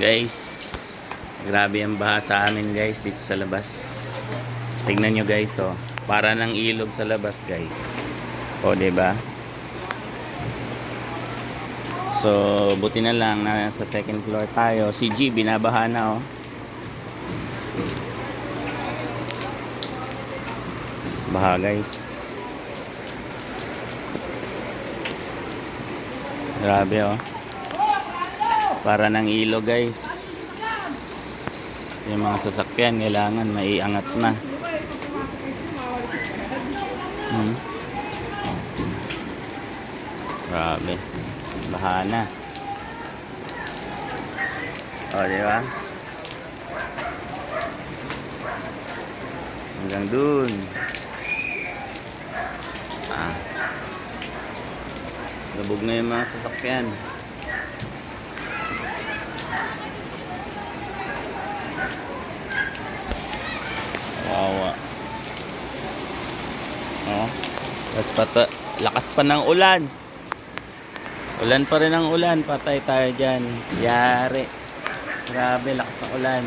Guys, grabe ang baha sa amin guys dito sa labas. Tingnan nyo guys oh. Para ng ilog sa labas guys. O, 'di ba? So, buti na lang na sa second floor tayo. Si G binabaha na oh. Baha guys. Grabe oh. Para ng ilog guys. Yung mga sasakyan kailangan maiangat na. Hmm. Grabe. Baha na. O, di ba? Hanggang dun. Ah. Lubog na yung mga sasakyan. Wawa. Oh. Tapos pata, lakas pa ng ulan. Ulan pa rin ang ulan. Patay tayo dyan. Yari. Grabe, lakas ng ulan.